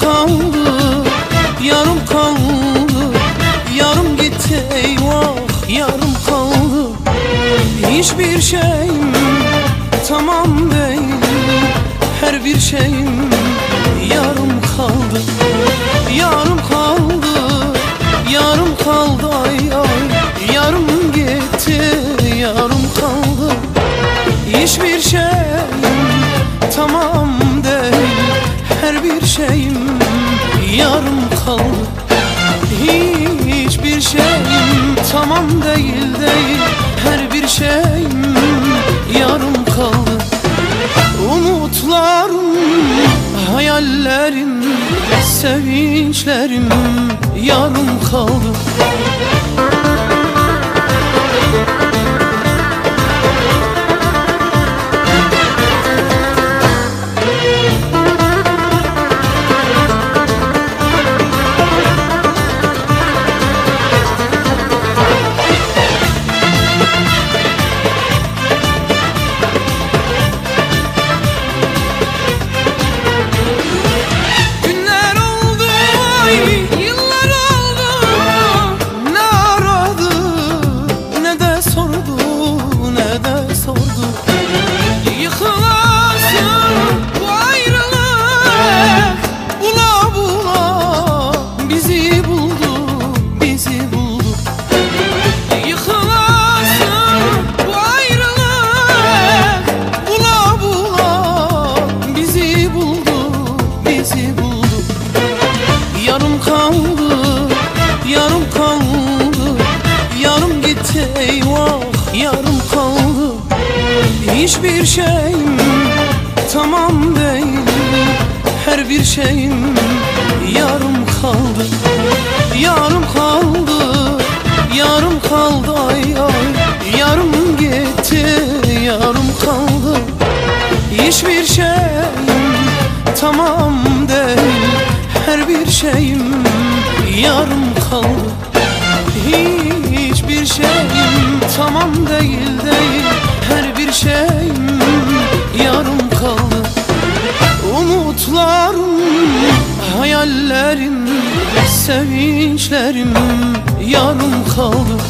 kaldı Yarım kaldı Yarım gitti eyvah Yarım kaldı. Hiçbir şeyim Tamam değil Her bir şeyim Yarım yarım kaldı. Hiçbir şeyim tamam değil değil. Her bir şeyim yarım kaldı. Umutlarım, hayallerim, sevinçlerim yarım kaldı sordu. Yıkılasın bu ayrılık. Bula bula bizi buldu, bizi buldu. Yıkılasın bu ayrılık. Bula bula bizi buldu, bizi buldu. Yarım kaldı, yarım kaldı. Yarım gitti eyvah, yarım kaldı Hiçbir şeyim tamam değil. Her bir şeyim yarım kaldı Yarım kaldı, yarım kaldı ay ay. Yarım gitti, yarım kaldı. Hiçbir şeyim tamam değil. Her bir şeyim yarım kaldı. Hiçbir şeyim tamam değil değil sevinçlerim yarım kaldı